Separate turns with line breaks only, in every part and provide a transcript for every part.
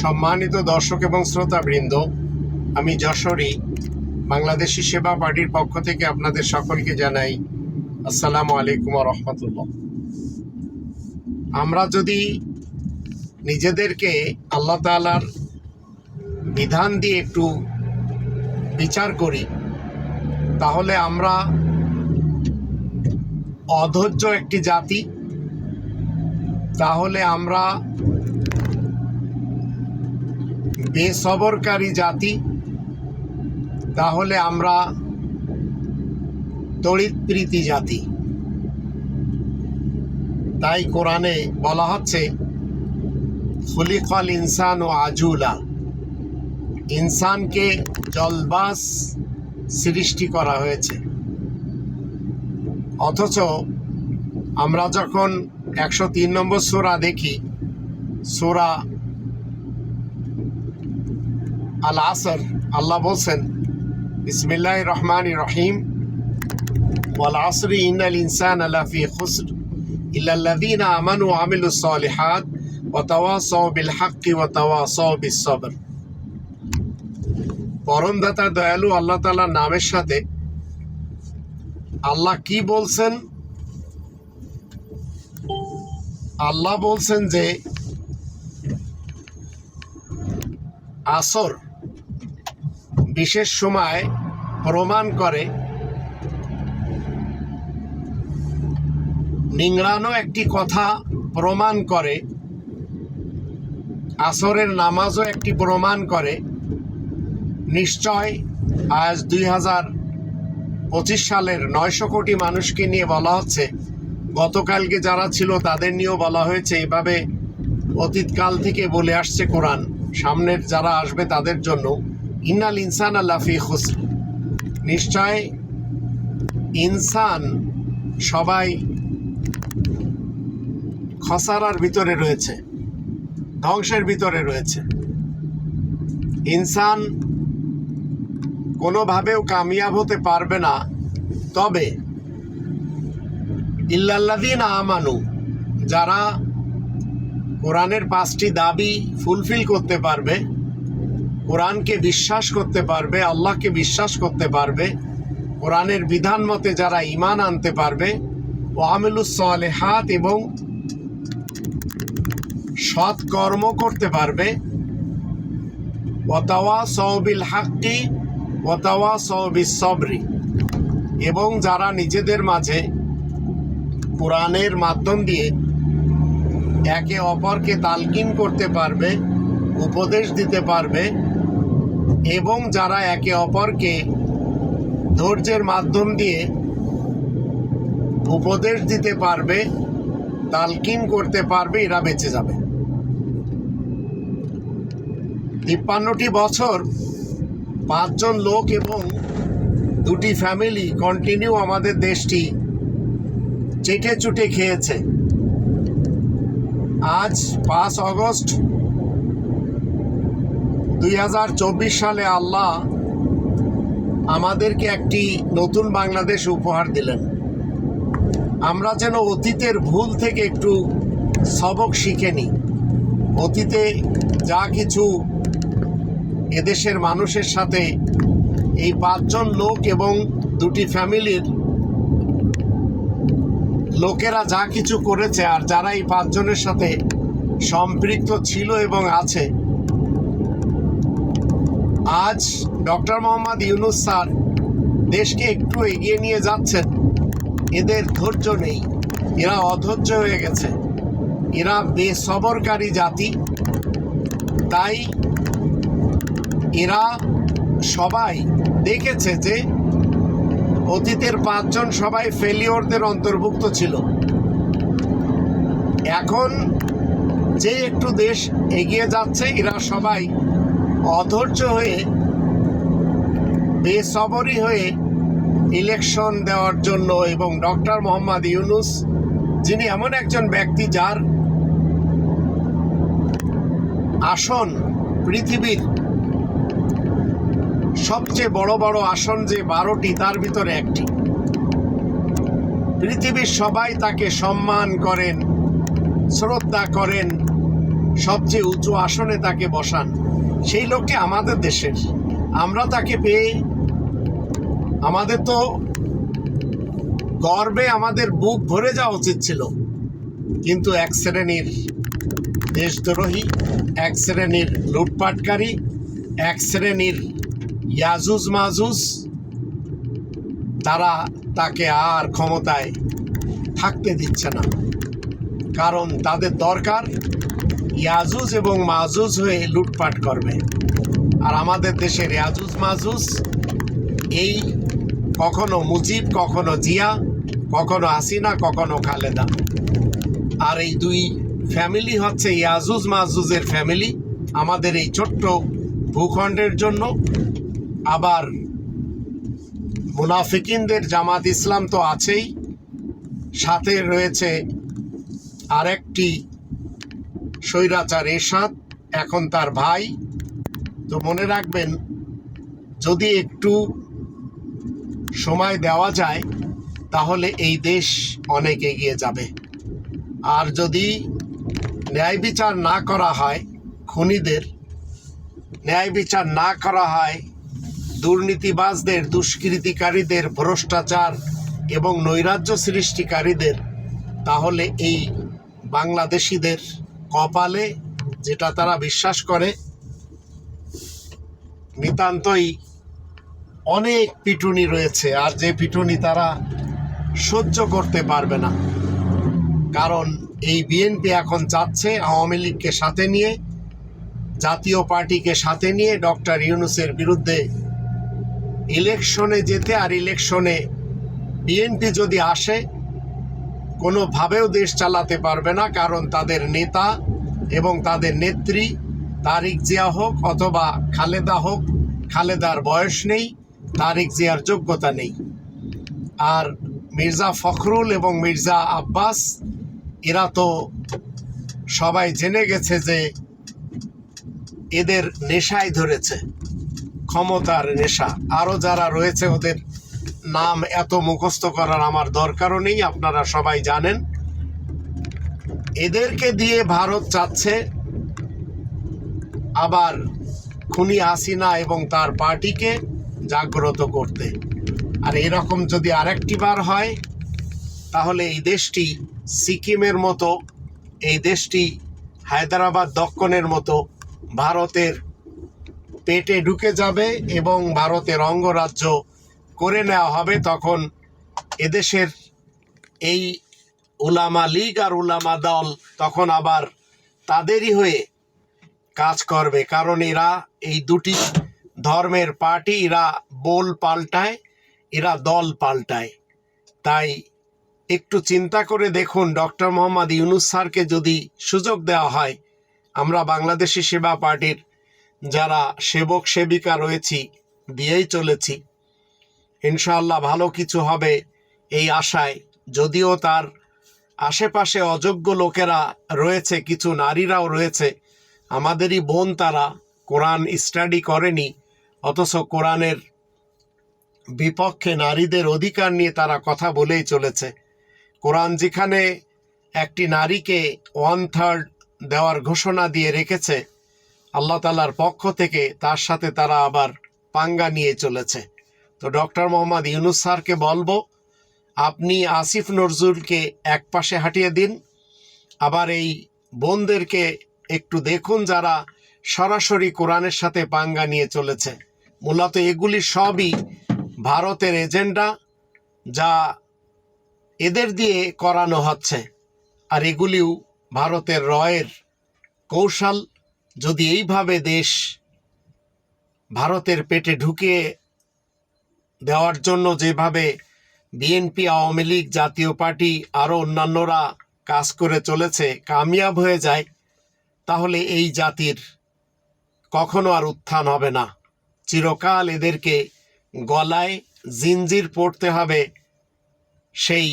সম্মানিত দর্শক এবং শ্রোতাবৃন্দ, আমি যশোরী, বাংলাদেশি সেবা পার্টির পক্ষ থেকে আপনাদের সকলকে জানাই আসসালামু আলাইকুম রহমতুল্লাহ। আমরা যদি নিজেদেরকে আল্লাহ তালার বিধান দিয়ে একটু বিচার করি, তাহলে আমরা অধৈর্য একটি জাতি তাহলে আমরা বেসবরকারী জাতি, তাহলে আমরা তড়িৎপ্রীতি জাতি। তাই কোরআনে বলা হচ্ছে, খুলিকল ইনসান ও আজুলা। ইনসানকে জলবাস সৃষ্টি করা হয়েছে। অথচ আমরা যখন একশো তিন নম্বর সোরা দেখি। সোরা আল আসর আল্লাহ বলছেন বিসমিল্লাহ রহমান রহিম। ওয়াল আসরি ইন্নাল ইনসান আলাফি খুসর। ইল্লাল্লাযীনা আমানু ওয়া আমিলুস সালিহাত ওয়া তাওয়াসাউ বিল হাক্কি ওয়া তাওয়াসাউ বিস সবর পরমদাতা দয়ালু আল্লাহ তাআলার নামের সাথে আল্লাহ কি বলছেন? আল্লাহ বলছেন যে, আসর বিশেষ সময় প্রমাণ করে নিংড়ানো একটি কথা প্রমাণ করে, আসরের নামাজও একটি প্রমাণ করে। নিশ্চয় আজ দুই হাজার পঁচিশ সালের নয়শো কোটি মানুষকে নিয়ে বলা হচ্ছে গতকালকে যারা ছিল তাদের নিয়েও বলা হয়েছে, এভাবে অতীতকাল থেকে বলে আসছে কোরআন। সামনের যারা আসবে তাদের জন্য ইন্নাল ইনসান আল্লাফি খুসর। নিশ্চয় ইনসান সবাই খসারার ভিতরে রয়েছে, ধ্বংসের ভিতরে রয়েছে। ইনসান কোনোভাবেও কামিয়াব হতে পারবে না, তবে ইল্লাল্লাদিন আমানু, যারা কোরআনের পাঁচটি দাবি ফুলফিল করতে পারবে, কোরআনকে বিশ্বাস করতে পারবে, আল্লাহকে বিশ্বাস করতে পারবে, কোরআনের বিধান মতে যারা ইমান আনতে পারবে ও আমিলুসলেহাত এবং সৎ কর্ম করতে পারবে ওয়াতাওয়া সহবিল হাক্কি ওয়াতাওয়া সহবিস সবরি এবং যারা নিজেদের মাঝে কোরআনের মাধ্যম দিয়ে একে অপরকে তালকিন করতে পারবে, উপদেশ দিতে পারবে এবং যারা একে অপরকে ধৈর্যের মাধ্যম দিয়ে উপদেশ দিতে পারবে, তালকিন করতে পারবে, এরা বেঁচে যাবে। তিপ্পান্নটি বছর পাঁচজন লোক এবং দুটি ফ্যামিলি কন্টিনিউ আমাদের দেশটি চেটে চুটে খেয়েছে। আজ পাঁচ অগস্ট দুই সালে আল্লাহ আমাদেরকে একটি নতুন বাংলাদেশ উপহার দিলেন। আমরা যেন অতীতের ভুল থেকে একটু সবক শিখে নিই। অতীতে যা কিছু এদেশের মানুষের সাথে এই পাঁচজন লোক এবং দুটি ফ্যামিলির লোকেরা যা কিছু করেছে আর যারা এই পাঁচজনের সাথে সম্পৃক্ত ছিল এবং আছে, আজ ডক্টর মোহাম্মদ ইউনুস স্যার দেশকে একটু এগিয়ে নিয়ে যাচ্ছেন। এদের ধৈর্য নেই। এরা অধৈর্য হয়ে গেছে। এরা বেসবরকারী জাতি। তাই এরা সবাই দেখেছে যে অতীতের পাঁচজন সবাই ফেলিওরদের অন্তর্ভুক্ত ছিল। এখন যে একটু দেশ এগিয়ে যাচ্ছে, এরা সবাই অধৈর্য হয়ে বেসবরি হয়ে ইলেকশন দেওয়ার জন্য এবং ডক্টর মোহাম্মদ ইউনুস, যিনি এমন একজন ব্যক্তি যার আসন পৃথিবীর সবচেয়ে বড় বড় আসন যে বারোটি, তার ভিতরে একটি। পৃথিবীর সবাই তাকে সম্মান করেন, শ্রদ্ধা করেন, সবচেয়ে উঁচু আসনে তাকে বসান। সেই লোকটি আমাদের দেশের। আমরা তাকে পেয়ে আমাদের তো গর্বে আমাদের বুক ভরে যাওয়া উচিত ছিল। কিন্তু এক শ্রেণির দেশদ্রোহী, এক শ্রেণির লুটপাটকারী, এক শ্রেণির ইয়াজুজ মাজুজ, তারা তাকে আর ক্ষমতায় থাকতে দিচ্ছে না। কারণ তাদের দরকার ইয়াজুজ এবং মাজুজ হয়ে লুটপাট করবে। আর আমাদের দেশের ইয়াজুজ মাজুজ, এই কখনো মুজিব, কখনো জিয়া, কখনো হাসিনা, কখনো খালেদা। আর এই দুই ফ্যামিলি হচ্ছে ইয়াজুজ মাজুজের ফ্যামিলি, আমাদের এই ছোট্ট ভূখণ্ডের জন্য। আবার মুনাফিকিনদের জামাত ইসলাম তো আছেই। সাথে রয়েছে আরেকটি স্বৈরাচার এরশাদ, এখন তার ভাই। তো মনে রাখবেন, যদি একটু সময় দেওয়া যায়, তাহলে এই দেশ অনেক এগিয়ে যাবে। আর যদি ন্যায় বিচার না করা হয়, খুনিদের, ন্যায় বিচার না করা হয় দুর্নীতিবাজদের, দুষ্কৃতিকারীদের, ভ্রষ্টাচার এবং নৈরাজ্য সৃষ্টিকারীদের। তাহলে এই বাংলাদেশিদের কপালে যেটা তারা বিশ্বাস করে, নিতান্তই অনেক পিটুনি রয়েছে আর যে পিটুনি তারা সহ্য করতে পারবে না। কারণ এই বিএনপি এখন চাচ্ছে আওয়ামী লীগকে সাথে নিয়ে, জাতীয় পার্টিকে সাথে নিয়ে ডক্টর ইউনুসের বিরুদ্ধে ইলেকশনে যেতে আর ইলেকশনে বিএনপি যদি আসে, কোনোভাবেও দেশ চালাতে পারবে না, কারণ তাদের নেতা এবং তাদের নেত্রী তারিক জিয়া হোক অথবা খালেদা হোক, খালেদার বয়স নেই, তারিক জিয়ার যোগ্যতা নেই। আর মির্জা ফখরুল এবং মির্জা আব্বাস, এরা তো সবাই জেনে গেছে যে এদের নেশায় ধরেছে। ক্ষমতার নেশা। আরও যারা রয়েছে ওদের নাম এত মুখস্থ করার আমার দরকারও নেই, আপনারা সবাই জানেন। এদেরকে দিয়ে ভারত চাচ্ছে আবার খুনি হাসিনা এবং তার পার্টিকে জাগ্রত করতে। আর এরকম যদি আরেকটি বার হয়, তাহলে এই দেশটি সিকিমের মতো, এই দেশটি হায়দ্রাবাদ দক্ষণের মতো ভারতের পেটে ঢুকে যাবে এবং ভারতের অঙ্গরাজ্য করে নেওয়া হবে, তখন এদেশের এই উলামা লীগ আর উলামা দল তখন আবার তাদেরই হয়ে কাজ করবে। কারণ এরা এই দুটি ধর্মের পার্টি, এরা বোল পাল্টায়, এরা দল পাল্টায়। তাই একটু চিন্তা করে দেখুন, ডক্টর মোহাম্মদ ইউনুস স্যারকে যদি সুযোগ দেওয়া হয়, আমরা বাংলাদেশি সেবা পার্টির যারা সেবক সেবিকা রয়েছি, দিয়েই চলেছি। ইনশাআল্লাহ ভালো কিছু হবে এই আশায়। যদিও তার আশেপাশে অযোগ্য লোকেরা রয়েছে, কিছু নারীরাও রয়েছে। আমাদেরই বোন তারা কোরআন স্টাডি করেনি, অথচ কোরআনের বিপক্ষে নারীদের অধিকার নিয়ে তারা কথা বলেই চলেছে। কোরআন যেখানে একটি নারীকে ওয়ান থার্ড দেওয়ার ঘোষণা দিয়ে রেখেছে আল্লাহ তালার পক্ষ থেকে তার সাথে তারা আবার পাঙ্গা নিয়ে চলেছে। তো ডক্টর মোহাম্মদ ইউনুস স্যারকে বলব, আপনি আসিফ নজরুলকে এক পাশে হাঁটিয়ে দিন। আবার এই বোনদেরকে একটু দেখুন যারা সরাসরি কোরআনের সাথে পাঙ্গা নিয়ে চলেছে। মূলত এগুলি সবই ভারতের এজেন্ডা যা এদের দিয়ে করানো হচ্ছে। আর এগুলিও ভারতের রয়ের কৌশল। যদি এইভাবে দেশ ভারতের পেটে ঢুকিয়ে দেওয়ার জন্য যেভাবে বিএনপি, আওয়ামী লীগ, জাতীয় পার্টি আরও অন্যান্যরা কাজ করে চলেছে, কামিয়াব হয়ে যায়, তাহলে এই জাতির কখনো আর উত্থান হবে না। চিরকাল এদেরকে গলায় জিঞ্জির পড়তে হবে সেই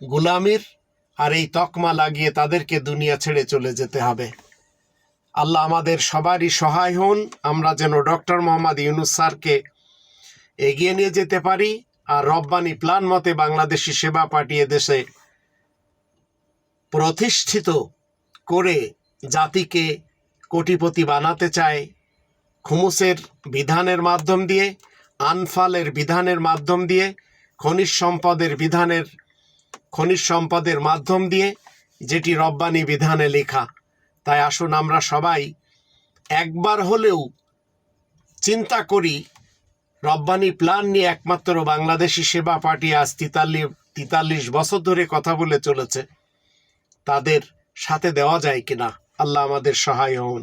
গুলামির, আর এই তকমা লাগিয়ে তাদেরকে দুনিয়া ছেড়ে চলে যেতে হবে। আল্লাহ আমাদের সবারই সহায় হন। আমরা যেন ডক্টর মোহাম্মদ ইউনুস স্যারকে এগিয়ে নিয়ে যেতে পারি আর রব্বানি প্ল্যান মতে বাংলাদেশি সেবা পাঠিয়ে দেশে প্রতিষ্ঠিত করে জাতিকে কোটিপতি বানাতে চায়। খুমুসের বিধানের মাধ্যম দিয়ে, আনফালের বিধানের মাধ্যম দিয়ে, খনিজ সম্পদের বিধানের, খনিজ সম্পদের মাধ্যম দিয়ে, যেটি রব্বানি বিধানে লেখা। তাই আসুন আমরা সবাই একবার হলেও চিন্তা করি, রব্বানি প্ল্যান নিয়ে একমাত্র বাংলাদেশি সেবা পার্টি আজ তিতাল্লিশ তিতাল্লিশ বছর ধরে কথা বলে চলেছে। তাদের সাথে দেওয়া যায় কিনা, আল্লাহ আমাদের সহায় হন।